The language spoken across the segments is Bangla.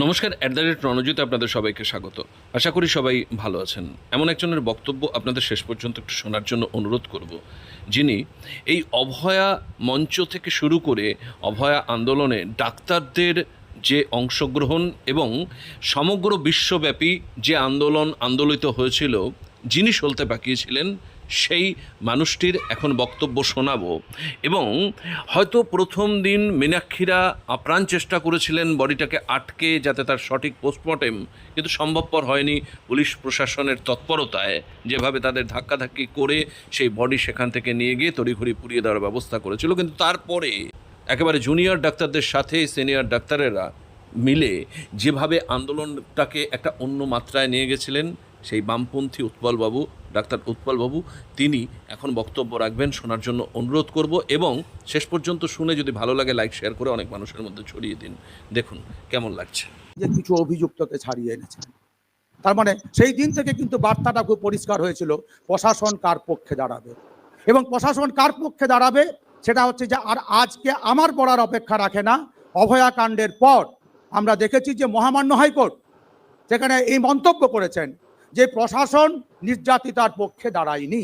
নমস্কার অ্যাট দ্য রেট রণজিৎ আপনাদের সবাইকে স্বাগত। আশা করি সবাই ভালো আছেন। এমন একজনের বক্তব্য আপনাদের শেষ পর্যন্ত একটু শোনার জন্য অনুরোধ করব, যিনি এই অভয়া মঞ্চ থেকে শুরু করে অভয়া আন্দোলনে ডাক্তারদের যে অংশগ্রহণ এবং সমগ্র বিশ্বব্যাপী যে আন্দোলন আন্দোলিত হয়েছিল, যিনি সলতে পাকিয়েছিলেন সেই মানুষটির এখন বক্তব্য শোনাবো। এবং হয়তো প্রথম দিন মীনাক্ষীরা আপ্রাণ চেষ্টা করেছিলেন বডিটাকে আটকে যাতে তার সঠিক পোস্টমর্টেম কিন্তু সম্ভবপর হয়নি পুলিশ প্রশাসনের তৎপরতায়। যেভাবে তাদের ধাক্কাধাক্কি করে সেই বডি সেখান থেকে নিয়ে গিয়ে তড়িঘড়ি পুড়িয়ে দেওয়ার ব্যবস্থা করেছিল। কিন্তু তারপরে একেবারে জুনিয়র ডাক্তারদের সাথে সিনিয়র ডাক্তারেরা মিলে যেভাবে আন্দোলনটাকে একটা অন্য মাত্রায় নিয়ে গেছিলেন সেই বামপন্থী উৎপলবাবু ডাক্তার উৎপলবাবু তিনি এখন বক্তব্য রাখবেন, শোনার জন্য অনুরোধ করব এবং শেষ পর্যন্ত শুনে যদি ভালো লাগে লাইক শেয়ার করে অনেক মানুষের মধ্যে ছড়িয়ে দিন। দেখুন, কেমন লাগছে। যে কিছু অভিযুক্তকে ছাড়িয়ে এনেছেন। তার মানে সেই দিন থেকে কিন্তু বার্তাটা খুব পরিষ্কার হয়েছিল, প্রশাসন কার পক্ষে দাঁড়াবে? এবং প্রশাসন কার পক্ষে দাঁড়াবে, সেটা হচ্ছে যে, আর আজকে আমার পড়ার অপেক্ষা রাখে না অভয়াকাণ্ডের পর আমরা দেখেছি যে মহামান্য হাইকোর্ট সেখানে এই মন্তব্য করেছেন যে প্রশাসন নির্যাতিতার পক্ষে দাঁড়ায়নি।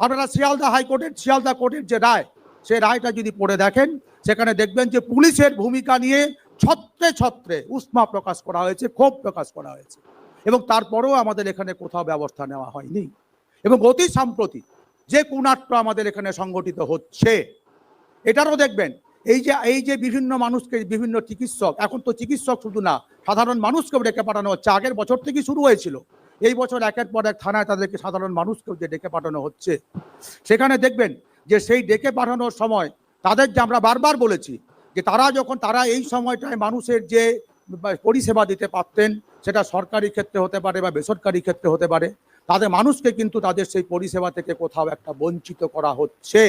আপনারা শিয়ালদা হাইকোর্টের, শিয়ালদা কোর্টের যে রায় সেই রায়টা যদি পড়ে দেখেন, সেখানে দেখবেন যে পুলিশের ভূমিকা নিয়ে ছত্রে ছত্রে উষ্মা প্রকাশ করা হয়েছে, ক্ষোভ প্রকাশ করা হয়েছে। এবং তারপরেও আমাদের এখানে কোথাও ব্যবস্থা নেওয়া হয়নি। এবং অতি সাম্প্রতি যে কুনাট্য আমাদের এখানে সংগঠিত হচ্ছে, এটারও দেখবেন, এই যে এই যে বিভিন্ন মানুষকে, বিভিন্ন চিকিৎসক, এখন তো চিকিৎসক শুধু না, সাধারণ মানুষকেও ডেকে পাঠানো হচ্ছে। আগের বছর থেকে শুরু হয়েছিল। এই বছর একের পর এক থানায় তাদেরকে সাধারণ মানুষকেও যে ডেকে পাঠানো হচ্ছে, সেখানে দেখবেন যে সেই ডেকে পাঠানোর সময় তাদের যে আমরা বারবার বলেছি যে তারা যখন, তারা এই সময়টায় মানুষের যে পরিষেবা দিতে পারতেন, সেটা সরকারি ক্ষেত্রে হতে পারে বা বেসরকারি ক্ষেত্রে হতে পারে, তাদের মানুষকে কিন্তু তাদের সেই পরিষেবা থেকে কোথাও একটা বঞ্চিত করা হচ্ছে।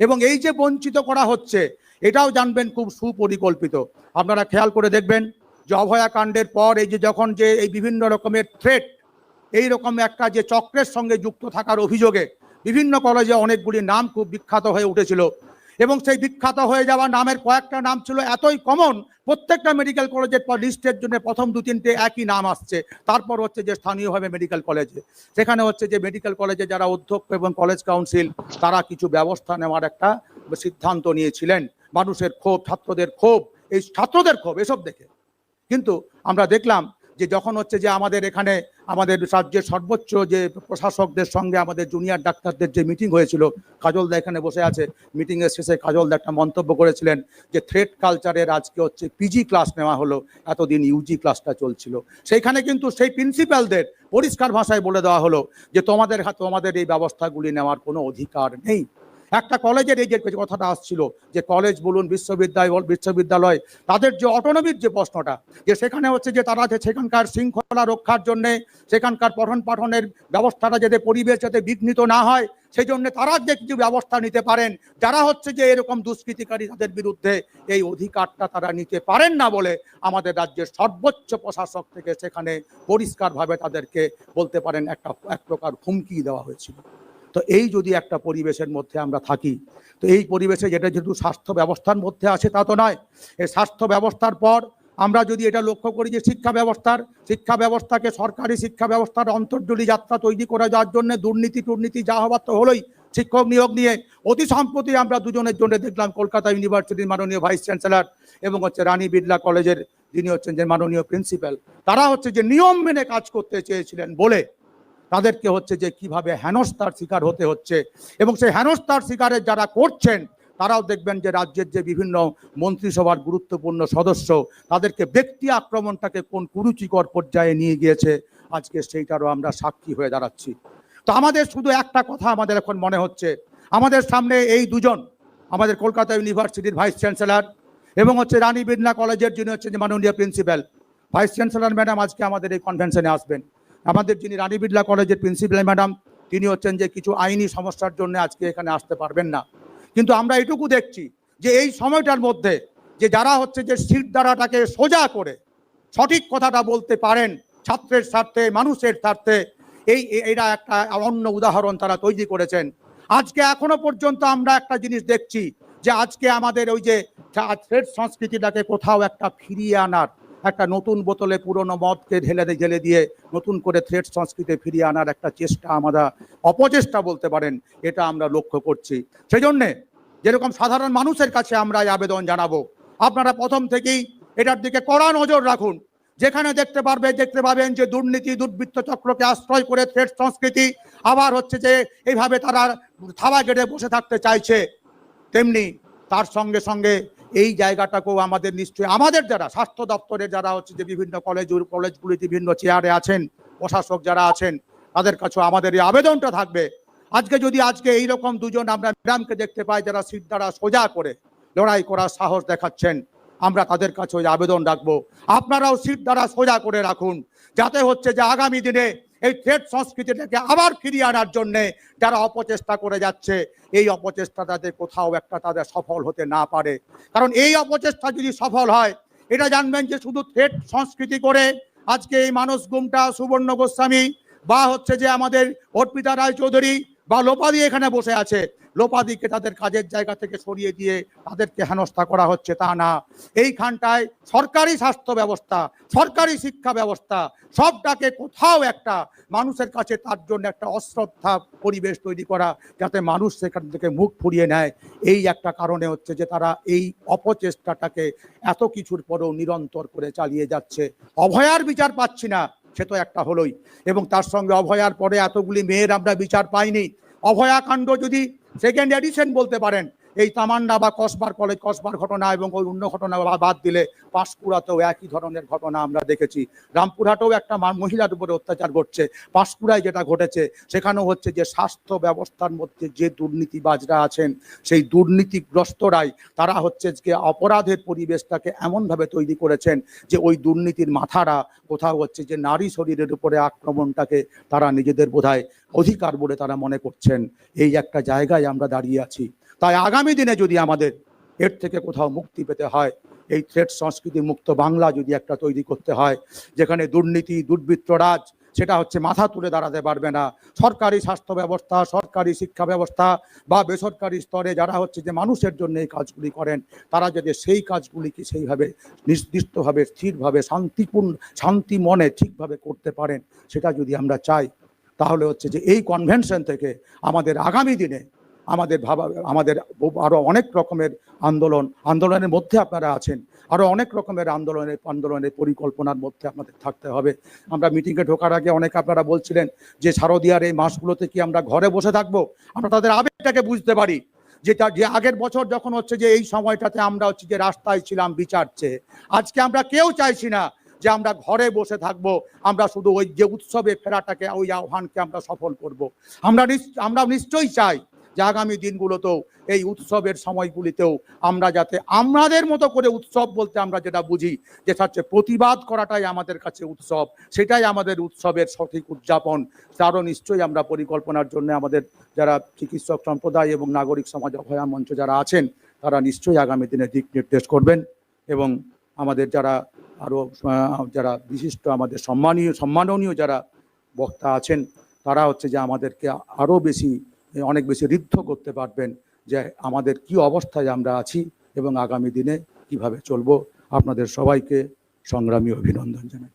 এবং এই যে বঞ্চিত করা হচ্ছে, এটাও জানবেন খুব সুপরিকল্পিত। আপনারা খেয়াল করে দেখবেন যে অভয়াকাণ্ডের পর এই যে যখন যে এই বিভিন্ন রকমের থ্রেট এই রকম একটা যে চক্রের সঙ্গে যুক্ত থাকার অভিযোগে বিভিন্ন কলেজে অনেকগুলি নাম খুব বিখ্যাত হয়ে উঠেছিল। এবং সেই বিখ্যাত হয়ে যাওয়া নামের কয়েকটা নাম ছিল এতই কমন প্রত্যেকটা মেডিকেল কলেজের পর লিস্টের জন্য প্রথম দু তিনটে একই নাম আসছে। তারপর হচ্ছে যে স্থানীয়ভাবে মেডিকেল কলেজে সেখানে হচ্ছে যে মেডিকেল কলেজে যারা অধ্যক্ষ এবং কলেজ কাউন্সিল তারা কিছু ব্যবস্থা নেওয়ার একটা সিদ্ধান্ত নিয়েছিলেন। মানুষের ক্ষোভ, ছাত্রদের ক্ষোভ, এই ছাত্রদের ক্ষোভ, এসব দেখে। কিন্তু আমরা দেখলাম যে যখন হচ্ছে যে আমাদের এখানে আমাদের রাজ্যের সর্বোচ্চ যে প্রশাসকদের সঙ্গে আমাদের জুনিয়র ডাক্তারদের যে মিটিং হয়েছিল, কাজলদা এখানে বসে আছে। মিটিংয়ের শেষে কাজলদা একটা মন্তব্য করেছিলেন যে থ্রেড কালচারের আজকে হচ্ছে পিজি ক্লাস নেওয়া হলো, এতদিন ইউজি ক্লাসটা চলছিল। সেইখানে কিন্তু সেই প্রিন্সিপালদের পরিষ্কার ভাষায় বলে দেওয়া হলো যে তোমাদের তোমাদের এই ব্যবস্থাগুলি নেওয়ার কোনো অধিকার নেই। একটা কলেজের এই যে কথাটা আসছিল যে কলেজ বলুন, বিশ্ববিদ্যালয় বিশ্ববিদ্যালয়, তাদের যে অটোনমির যে প্রশ্নটা, যে সেখানে হচ্ছে যে তারা যে সেখানকার শৃঙ্খলা রক্ষার জন্যে, সেখানকার পঠন পাঠনের ব্যবস্থাটা যাতে পরিবেশ যাতে বিঘ্নিত না হয় সেই জন্য তারা যে কিছু ব্যবস্থা নিতে পারেন, যারা হচ্ছে যে এরকম দুষ্কৃতিকারী তাদের বিরুদ্ধে এই অধিকারটা তারা নিতে পারেন না বলে আমাদের রাজ্যের সর্বোচ্চ প্রশাসক থেকে সেখানে পরিষ্কারভাবে তাদেরকে বলতে পারেন, একটা, এক প্রকার হুমকি দেওয়া হয়েছিল। তো এই যদি একটা পরিবেশের মধ্যে আমরা থাকি, তো এই পরিবেশে যেটা যেহেতু স্বাস্থ্য ব্যবস্থার মধ্যে আছে তা তো নয়। এই স্বাস্থ্য ব্যবস্থার পর আমরা যদি এটা লক্ষ্য করি যে শিক্ষা ব্যবস্থার, শিক্ষা ব্যবস্থাকে সরকারি শিক্ষা ব্যবস্থার অন্তর্জলি যাত্রা তৈরি করে যাওয়ার জন্য দুর্নীতি টুর্নীতি যা হবার তো হলোই শিক্ষক নিয়োগ নিয়ে অতি সম্প্রতি আমরা দুজনের জন্য দেখলাম কলকাতা ইউনিভার্সিটির মাননীয় ভাইস চ্যান্সেলর এবং হচ্ছে রানী বিড়লা কলেজের যিনি হচ্ছেন যে মাননীয় প্রিন্সিপাল, তারা হচ্ছে যে নিয়ম মেনে কাজ করতে চেয়েছিলেন বলে তাদেরকে হচ্ছে যে কীভাবে হেনস্থার শিকার হতে হচ্ছে। এবং সেই হেনস্থার শিকারের যারা করছেন, তারাও দেখবেন যে রাজ্যের যে বিভিন্ন মন্ত্রিসভার গুরুত্বপূর্ণ সদস্য, তাদেরকে ব্যক্তি আক্রমণটাকে কোন কুরুচিকর পর্যায়ে নিয়ে গিয়েছে, আজকে সেইটারও আমরা সাক্ষী হয়ে দাঁড়াচ্ছি। তো আমাদের শুধু একটা কথা আমাদের এখন মনে হচ্ছে, আমাদের সামনে এই দুজন, আমাদের কলকাতা ইউনিভার্সিটির ভাইস চ্যান্সেলর এবং হচ্ছে রানী বিড়লা কলেজের যিনি হচ্ছে যে মাননীয় প্রিন্সিপাল, ভাইস চ্যান্সেলর ম্যাডাম আজকে আমাদের এই কনভেনশনে আসবেন। আমাদের যিনি রানী বিড়লা কলেজের প্রিন্সিপাল ম্যাডাম, তিনি হচ্ছেন যে কিছু আইনি সমস্যার জন্য আজকে এখানে আসতে পারবেন না। কিন্তু আমরা এটুকু দেখছি যে এই সময়টার মধ্যে যে যারা হচ্ছে যে সিট দ্বারাটাকে সোজা করে সঠিক কথাটা বলতে পারেন, ছাত্রের স্বার্থে, মানুষের স্বার্থে, এই এরা একটা অন্য উদাহরণ তারা তৈরি করেছেন। আজকে এখনও পর্যন্ত আমরা একটা জিনিস দেখছি যে আজকে আমাদের ওই যে সংস্কৃতিটাকে কোথাও একটা ফিরিয়ে আনার একটা নতুন বোতলে পুরনো মদকে ঢেলে ঢেলে দিয়ে নতুন করে থ্রেড সংস্কৃতি ফিরিয়ে আনার একটা চেষ্টা আমরা অপচেষ্টা বলতে পারেন, এটা আমরা লক্ষ্য করছি। সেই জন্যে যেরকম সাধারণ মানুষের কাছে আমরা এই আবেদন জানাব, আপনারা প্রথম থেকেই এটার দিকে কড়া নজর রাখুন। যেখানে দেখতে পারবে দেখতে পাবেন যে দুর্নীতি, দুর্বৃত্ত চক্রকে আশ্রয় করে থ্রেড সংস্কৃতি আবার হচ্ছে যে এইভাবে তারা থাবা গেড়ে বসে থাকতে চাইছে। তেমনি তার সঙ্গে সঙ্গে এই জায়গাটাকেও আমাদের নিশ্চয়ই, আমাদের যারা, স্বাস্থ্য দপ্তরে যারা হচ্ছে যে বিভিন্ন কলেজ কলেজগুলিতে বিভিন্ন চেয়ারে আছেন, প্রশাসক যারা আছেন, তাদের কাছেও আমাদের এই আবেদনটা থাকবে। আজকে যদি আজকে এই রকম দুজন আমরা ম্যাডামকে দেখতে পাই যারা সিট দ্বারা সোজা করে লড়াই করার সাহস দেখাচ্ছেন, আমরা তাদের কাছে ওই আবেদন রাখব। আপনারাও সিট দ্বারা সোজা করে রাখুন, যাতে হচ্ছে যে আগামী দিনে এই ট্রেড সংস্কৃতিটাকে আবার ফিরিয়ে আনার জন্যে যারা অপচেষ্টা করে যাচ্ছে, এই অপচেষ্টা তাদের কোথাও একটা তাদের সফল হতে না পারে। কারণ এই অপচেষ্টা যদি সফল হয়, এটা জানবেন যে শুধু থ্রেড সংস্কৃতি করে আজকে এই মানস গুমটা সুবর্ণ গোস্বামী বা হচ্ছে যে আমাদের অর্পিতা রায় চৌধুরী বা লোপাদি এখানে বসে আছে। লোপাদিকে তাদের কাজের জায়গা থেকে সরিয়ে দিয়ে তাদেরকে হেনস্থা করা হচ্ছে, তা না। এইখানটায় সরকারি স্বাস্থ্য ব্যবস্থা, সরকারি শিক্ষা ব্যবস্থা, সবটাকে কোথাও একটা মানুষের কাছে তার জন্য একটা অশ্রদ্ধা পরিবেশ তৈরি করা, যাতে মানুষ সেখান থেকে মুখ ফুরিয়ে নেয়। এই একটা কারণে হচ্ছে যে তারা এই অপচেষ্টাটাকে এত কিছুর পরেও নিরন্তর করে চালিয়ে যাচ্ছে। অভয়ার বিচার পাচ্ছি না। সে তো একটা হলোই। এবং তার সঙ্গে অভয়ার পরে এতগুলি মেয়ের আমরা বিচার পাইনি। অভয়াকাণ্ড যদি সেকেন্ড এডিশন বলতে পারেন এই তামান্না বা কসবার কলেজ কসবার ঘটনা এবং ওই অন্য ঘটনা বাদ দিলে পাঁশকুড়াতেও একই ধরনের ঘটনা আমরা দেখেছি। রামপুরহাটেও একটা মহিলার উপরে অত্যাচার ঘটছে। পাঁশকুড়ায় যেটা ঘটেছে, সেখানেও হচ্ছে যে স্বাস্থ্য ব্যবস্থার মধ্যে যে দুর্নীতিবাজরা আছেন, সেই দুর্নীতিগ্রস্তরাই তারা হচ্ছে যে অপরাধের পরিবেশটাকে এমনভাবে তৈরি করেছেন যে ওই দুর্নীতির মাথারা কোথাও হচ্ছে যে নারী শরীরের উপরে আক্রমণটাকে তারা নিজেদের বোধহয় অধিকার বলে তারা মনে করছেন, এই একটা জায়গায় আমরা দাঁড়িয়ে আছি। তাই আগামী দিনে যদি আমাদের এর থেকে কোথাও মুক্তি পেতে হয়, এই থ্রেড সংস্কৃতি মুক্ত বাংলা যদি একটা তৈরি করতে হয়, যেখানে দুর্নীতি দুর্বৃত্তরাজ সেটা হচ্ছে মাথা তুলে দাঁড়াতে পারবে না। সরকারি স্বাস্থ্য ব্যবস্থা, সরকারি শিক্ষা ব্যবস্থা বা বেসরকারি স্তরে যারা হচ্ছে যে মানুষের জন্য এই কাজগুলি করেন, তারা যদি সেই কাজগুলিকে সেইভাবে নির্দিষ্টভাবে, স্থিরভাবে, শান্তিপূর্ণ, শান্তি মনে ঠিকভাবে করতে পারেন, সেটা যদি আমরা চাই তাহলে হচ্ছে যে এই কনভেনশন থেকে আমাদের আগামী দিনে আমাদের ভাবা, আমাদের আরও অনেক রকমের আন্দোলন, আন্দোলনের মধ্যে আপনারা আছেন আরও অনেক রকমের আন্দোলনের আন্দোলনের পরিকল্পনার মধ্যে আপনাদের থাকতে হবে। আমরা মিটিংয়ে ঢোকার আগে অনেক আপনারা বলছিলেন যে শারদীয়ার এই মাসগুলোতে কি আমরা ঘরে বসে থাকব? আমরা তাদের আবেগটাকে বুঝতে পারি। যেটা, যে আগের বছর যখন হচ্ছে যে এই সময়টাতে আমরা হচ্ছে যে রাস্তায় ছিলাম বিচার চেয়ে, আজকে আমরা কেউ চাইছি না যে আমরা ঘরে বসে থাকব, আমরা শুধু ওই যে উৎসবে ফেরাটাকে, ওই আহ্বানকে আমরা সফল করব। আমরা আমরা নিশ্চয়ই চাই যে আগামী দিনগুলোতেও, এই উৎসবের সময়গুলিতেও আমরা যাতে আমাদের মতো করে উৎসব বলতে আমরা যেটা বুঝি, যে হচ্ছে প্রতিবাদ করাটাই আমাদের কাছে উৎসব, সেটাই আমাদের উৎসবের সঠিক উদযাপন, তারও নিশ্চয়ই আমরা পরিকল্পনার জন্য আমাদের যারা চিকিৎসক সম্প্রদায় এবং নাগরিক সমাজ অভয়া মঞ্চ যারা আছেন, তারা নিশ্চয়ই আগামী দিনে দিক নির্দেশ করবেন এবং আমাদের যারা আরও যারা বিশিষ্ট আমাদের সম্মানীয়, সম্মাননীয় যারা বক্তা আছেন, তারা হচ্ছে যে আমাদেরকে আরও বেশি, অনেক বেশি ঋদ্ধ করতে পারবেন যে আমাদের কি অবস্থায় আমরা আছি এবং আগামী দিনে কীভাবে চলবো। আপনাদের সবাইকে সংগ্রামী অভিনন্দন জানাই।